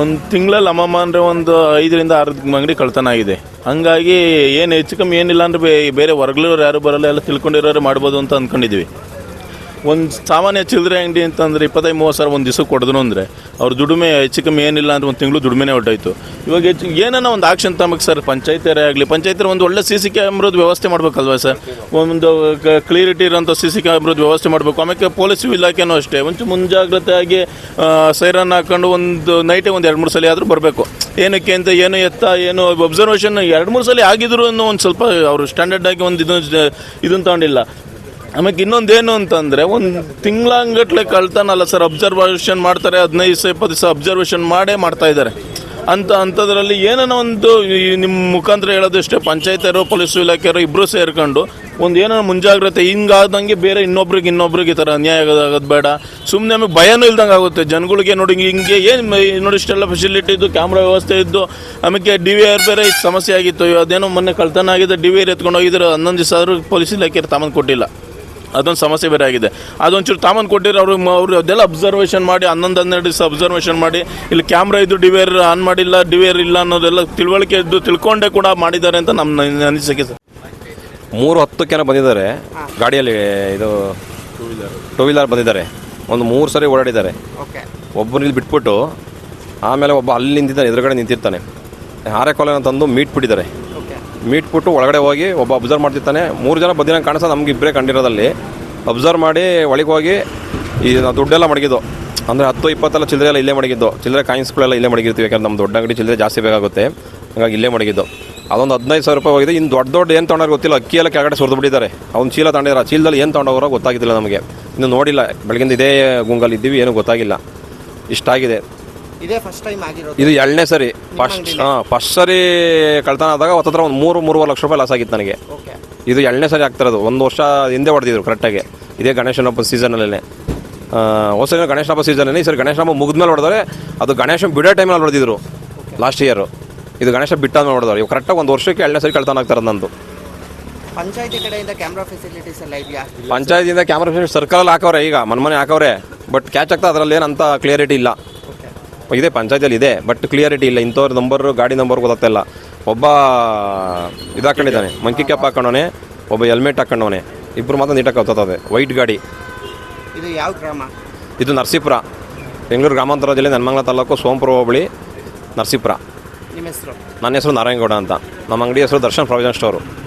ಒಂದು ತಿಂಗಳಲ್ಲಿ ಅಮ್ಮಮ್ಮ ಅಂದರೆ ಒಂದು ಐದರಿಂದ ಆರು ಅಂಗಡಿ ಕಳ್ತನ ಆಗಿದೆ. ಹಂಗಾಗಿ ಏನು ಹೆಚ್ಚು ಕಮ್ಮಿ ಏನಿಲ್ಲ ಅಂದರೆ ಬೇರೆ ಹೊರಗ್ಲೂರು ಯಾರು ಬರಲ್ಲ ಎಲ್ಲ ತಿಳ್ಕೊಂಡಿರೋರು ಮಾಡ್ಬೋದು ಅಂತ ಅಂದ್ಕೊಂಡಿದ್ವಿ ಒಂದು ಸಾಮಾನ್ಯ ಚಿಲ್ಲರೆ ಅಂಗಡಿ ಅಂತಂದರೆ ಇಪ್ಪತ್ತೈದು, ಮೂವತ್ತು ಸಾವಿರ ಒಂದು ದಿವಸಕ್ಕೆ ಕೊಡಿದ್ರು ಅಂದರೆ, ಅವ್ರ ದುಡಿಮೆ ಹೆಚ್ಚು ಕಮ್ಮಿ ಏನಿಲ್ಲ ಅಂದ್ರೆ ಒಂದು ತಿಂಗಳು ದುಡಿಮೆನೇ ಹೊಟ್ಟಾಯಿತು ಇವಾಗ ಹೆಚ್ಚು ಏನನ್ನ ಒಂದು ಆಕ್ಷನ್ ತಮಗೆ ಸರ್, ಪಂಚಾಯತಿಯರೇ ಆಗಲಿ, ಪಂಚಾಯತಿಯರು ಒಂದು ಒಳ್ಳೆ ಸಿ ಸಿ ಕ್ಯಾಮ್ರದ್ದು ವ್ಯವಸ್ಥೆ ಮಾಡಬೇಕಲ್ವ ಸರ್? ಒಂದು ಕ್ಲಿಯರಿಟಿ ಇರೋಂಥ ಸಿ ಸಿ ಕ್ಯಾಮ್ರದ್ದು ವ್ಯವಸ್ಥೆ ಮಾಡಬೇಕು. ಆಮೇಲೆ ಪೊಲೀಸ್ ಇಲಾಖೆನೂ ಅಷ್ಟೇ. ಒಂಚೂರು ಮುಂಜಾಗ್ರತೆಯಾಗಿ ಸೈರನ್ ಹಾಕೊಂಡು ಒಂದು ನೈಟೇ ಒಂದು ಎರಡು, ಮೂರು ಸಲ ಆದರೂ ಬರಬೇಕು. ಏನಕ್ಕೆ ಅಂತ ಏನು ಎತ್ತ, ಏನು ಒಬ್ಸರ್ವೇಷನ್ ಎರಡು, ಮೂರು ಸಲ ಆಗಿದ್ರು ಅನ್ನೋ ಒಂದು ಸ್ವಲ್ಪ ಅವರು ಸ್ಟ್ಯಾಂಡರ್ಡ್ ಆಗಿ ಒಂದು ಇದನ್ನು ಇದನ್ನು ತಗೊಂಡಿಲ್ಲ. ಆಮೇಲೆ ಇನ್ನೊಂದೇನು ಅಂತಂದರೆ ಒಂದು ತಿಂಗಳಂಗಟ್ಲೆ ಕಳ್ತಾನಲ್ಲ ಸರ್ ಅಬ್ಸರ್ವೇಷನ್ ಮಾಡ್ತಾರೆ, ಹದಿನೈದು ದಿವಸ ಇಪ್ಪತ್ತು ದಿವಸ ಅಬ್ಸರ್ವೇಷನ್ ಮಾಡೇ ಮಾಡ್ತಾ ಇದ್ದಾರೆ ಅಂತ ಅಂಥದ್ರಲ್ಲಿ ಏನೇನೋ ಒಂದು ನಿಮ್ಮ ಮುಖಾಂತರ ಹೇಳೋದಷ್ಟೇ, ಪಂಚಾಯತಿಯರು, ಪೊಲೀಸ್ ಇಲಾಖೆಯವರು ಇಬ್ಬರು ಸೇರ್ಕೊಂಡು ಒಂದು ಏನೋ ಮುಂಜಾಗ್ರತೆ ಹಿಂಗಾದಂಗೆ ಬೇರೆ ಇನ್ನೊಬ್ರಿಗೆ ಇನ್ನೊಬ್ರಿಗೆ ಈ ಥರ ಅನ್ಯಾಯ ಆಗೋದು ಬೇಡ. ಸುಮ್ಮನೆ ನಮಗೆ ಭಯನೂ ಇಲ್ದಂಗೆ ಆಗುತ್ತೆ. ಜನಗಳಿಗೆ ನೋಡಿ ಹಿಂಗೆ ಏನು ನೋಡಿ ಇಷ್ಟೆಲ್ಲ ಫೆಸಿಲಿಟಿ ಇದ್ದು ಕ್ಯಾಮ್ರಾ ವ್ಯವಸ್ಥೆ ಇದ್ದು ಆಮೇಲೆ ಡಿ ವಿ ಆರ್ ಬೇರೆ ಸಮಸ್ಯೆ ಆಗಿತ್ತು. ಅದೇನೋ ಮೊನ್ನೆ ಕಳ್ತನ ಆಗಿದೆ ಡಿ ವಿ ಆರ್ ಎತ್ಕೊಂಡು ಹೋಗಿದ್ರು, ಹನ್ನೊಂದು ದಿವಸ ಆದರೂ ಪೊಲೀಸ್ ಇಲಾಖೆಯವ್ರು ತಮ್ಮನ್ನು ಕೊಟ್ಟಿಲ್ಲ. ಅದೊಂದು ಸಮಸ್ಯೆ ಬೇರೆ ಆಗಿದೆ. ಅದೊಂಚೂರು ತಾಮನ್ ಕೊಟ್ಟಿರೋ ಅವರು ಅವರು ಅದೆಲ್ಲ ಅಬ್ಸರ್ವೇಷನ್ ಮಾಡಿ ಹನ್ನೊಂದು ಹನ್ನೆರಡು ದಿವಸ ಅಬ್ಸರ್ವೇಷನ್ ಮಾಡಿ ಇಲ್ಲಿ ಕ್ಯಾಮ್ರಾ ಇದ್ದು ಡಿವೇರ್ ಆನ್ ಮಾಡಿಲ್ಲ ಡಿವೇರ್ ಇಲ್ಲ ಅನ್ನೋದೆಲ್ಲ ತಿಳುವಳಿಕೆ ಇದ್ದು ತಿಳ್ಕೊಂಡೇ ಕೂಡ ಮಾಡಿದ್ದಾರೆ ಅಂತ ನಮ್ಮ ಅನಿಸಿಕೆ ಸರ್. ಮೂರು ಹತ್ತಕ್ಕೆನ ಬಂದಿದ್ದಾರೆ. ಗಾಡಿಯಲ್ಲಿ ಇದು ಟೂ ವೀಲರ್ ಬಂದಿದ್ದಾರೆ. ಒಂದು ಮೂರು ಸರಿ ಓಡಾಡಿದ್ದಾರೆ. ಓಕೆ ಒಬ್ಬರು ಇಲ್ಲಿ ಬಿಟ್ಬಿಟ್ಟು ಆಮೇಲೆ ಒಬ್ಬ ಅಲ್ಲಿ ನಿಂತಿದ್ದಾನೆ ಎದುರುಗಡೆ ನಿಂತಿರ್ತಾನೆ. ಹಾರೆ ಕೊಲೆನ ತಂದು ಮೀಟ್ ಬಿಟ್ಟಿದ್ದಾರೆ. ಮೀಟ್ ಬಿಟ್ಟು ಒಳಗಡೆ ಹೋಗಿ ಒಬ್ಬ ಅಬ್ಸರ್ವ್ ಮಾಡ್ತಿರ್ತಾನೆ. ಮೂರು ಜನ ಬದಿನ ಕಾಣಿಸೋ ನಮ್ಗೆ ಇಬ್ಬರೇ ಕಂಡಿರೋದಲ್ಲಿ. ಅಬ್ಸರ್ವ್ ಮಾಡಿ ಒಳಗೆ ಹೋಗಿ ಈ ನಾವು ದುಡ್ಡೆಲ್ಲ ಮಡಗಿದ್ದು. ಅಂದರೆ ಹತ್ತು ಇಪ್ಪತ್ತೆಲ್ಲ ಚಿಲ್ಲರೆ ಎಲ್ಲ ಇಲ್ಲೇ ಮಡಗಿದ್ದು. ಚಿಲ್ಲರೆ ಕಾಯಿನ್ಸ್ಗಳೆಲ್ಲ ಇಲ್ಲೇ ಮಡಗಿರ್ತೀವಿ. ಯಾಕಂದ್ರೆ ನಮ್ಮ ದೊಡ್ಡ ಅಂಗಡಿ ಚಿಲ್ಲರೆ ಜಾಸ್ತಿ ಬೇಕಾಗುತ್ತೆ. ಹಾಗಾಗಿ ಇಲ್ಲೇ ಮಡಗಿದ್ದು. ಅದೊಂದು ಹದಿನೈದು ಸಾವಿರ ರೂಪಾಯಿ ಹೋಗಿದೆ. ಇನ್ನು ದೊಡ್ಡ ದೊಡ್ಡ ಏನು ತೊಗೊಂಡ್ರೆ ಗೊತ್ತಿಲ್ಲ. ಅಕ್ಕಿ ಎಲ್ಲ ಕೆಳಗಡೆ ಸುರಿದು ಬಿಟ್ಟಿದ್ದಾರೆ. ಅವ್ನು ಚೀಲ ತಗೊಂಡಿದ್ದಾರೆ ಚೀಲದಲ್ಲಿ ಏನು ತೊಗೊಂಡೋಗ್ರೋ ಗೊತ್ತಾಗಿದ್ದಿಲ್ಲ ನಮಗೆ. ಇನ್ನು ನೋಡಿಲ್ಲ. ಬೆಳಗಿಂದ ಇದೇ ಗುಂಗಲ್ಲಿ ಇದ್ದೀವಿ. ಏನೂ ಗೊತ್ತಾಗಿಲ್ಲ. ಇಷ್ಟಾಗಿದೆ ಇದೇ ಫಸ್ಟ್ ಟೈಮ್ ಆಗಿರೋದು. ಇದು ಎರಡನೇ ಸರಿ. ಫಸ್ಟ್ ಹಾಂ ಫಸ್ಟ್ ಸರಿ ಕಳ್ತನ ಆದಾಗ ಹತ್ತತ್ರ ಒಂದು ಮೂರು ಮೂರುವರೆ ಲಕ್ಷ ರೂಪಾಯಿ ಲಾಸ್ ಆಗಿತ್ತು ನನಗೆ. ಓಕೆ ಇದು ಎರಡನೇ ಸರಿ ಆಗ್ತಿರೋದು. ಒಂದು ವರ್ಷ ಹಿಂದೆ ಹೊಡೆದಿದ್ರು ಕರೆಕ್ಟಾಗಿ ಇದೇ ಗಣೇಶನ ಹಬ್ಬ ಸೀಸನಲ್ಲೇ ಹೊಸ ಗಣೇಶನ ಹಬ್ಬ ಸೀಸನಲ್ಲಿ ಈ ಸರಿ ಗಣೇಶನ ಹಬ್ಬ ಮುಗಿದ್ಮೇಲೆ ಹೊಡೆದ್ರೆ ಅದು ಗಣೇಶನ ಬಿಡೋ ಟೈಮಲ್ಲಿ ಹೊಡೆದಿದ್ರು. ಲಾಸ್ಟ್ ಇಯರು ಇದು ಗಣೇಶ ಬಿಟ್ಟಾದ್ಮೇಲೆ ಹೊಡೆದವ್ರು. ಇವು ಕರೆಕ್ಟಾಗಿ ಒಂದು ವರ್ಷಕ್ಕೆ ಎರಡನೇ ಸರಿ ಕಳ್ತನ ಆಗ್ತಾರೆ ನಂದು. ಪಂಚಾಯತಿ ಕಡೆಯಿಂದ ಕ್ಯಾಮ್ರಾ ಫೆಸಿಲಿಟೀಸ್ ಎಲ್ಲ ಇದೆಯಾ? ಪಂಚಾಯತಿಯಿಂದ ಕ್ಯಾಮ್ರಾ ಸರ್ಕಲಲ್ಲಿ ಹಾಕವ್ರೆ ಈಗ. ಮನ್ಮನೆ ಹಾಕವ್ರೆ. ಬಟ್ ಕ್ಯಾಚ್ ಆಗ್ತಾ ಅದರಲ್ಲಿ ಏನಂತ ಕ್ಲಿಯರಿಟಿ ಇಲ್ಲ. ಇದೆ ಪಂಚಾಯತಿಯಲ್ಲಿ ಇದೆ ಬಟ್ ಕ್ಲಿಯರಿಟಿ ಇಲ್ಲ. ಇಂಥವ್ರ ನಂಬರ್ ಗಾಡಿ ನಂಬರ್ ಗೊತ್ತಾಗ್ತಾ ಒಬ್ಬ ಇದು ಹಾಕೊಂಡಿದ್ದಾನೆ ಮಂಕಿ ಕ್ಯಾಪ್ ಹಾಕೊಂಡವನೆ ಒಬ್ಬ ಹೆಲ್ಮೆಟ್ ಹಾಕೊಂಡವನೆ. ಇಬ್ಬರು ಮಾತ್ರ ನೀಟಾಗಿ ಗೊತ್ತಾಗ್ತದೆ ವೈಟ್ ಗಾಡಿ. ಇದು ಯಾವ ಗ್ರಾಮ? ಇದು ನರಸೀಪುರ. ಬೆಂಗಳೂರು ಗ್ರಾಮಾಂತರ ಜಿಲ್ಲೆ ನನ್ಮಂಗ್ಲ ತಾಲೂಕು ಸೋಮಪುರ ಹೋಬಳಿ ನರಸೀಪುರ. ನಿಮ್ಮ ಹೆಸರು? ನನ್ನ ಹೆಸರು ನಾರಾಯಣಗೌಡ ಅಂತ. ನಮ್ಮ ಅಂಗಡಿ ಹೆಸರು ದರ್ಶನ್ ಪ್ರಾವಿಷನ್ ಸ್ಟೋರು.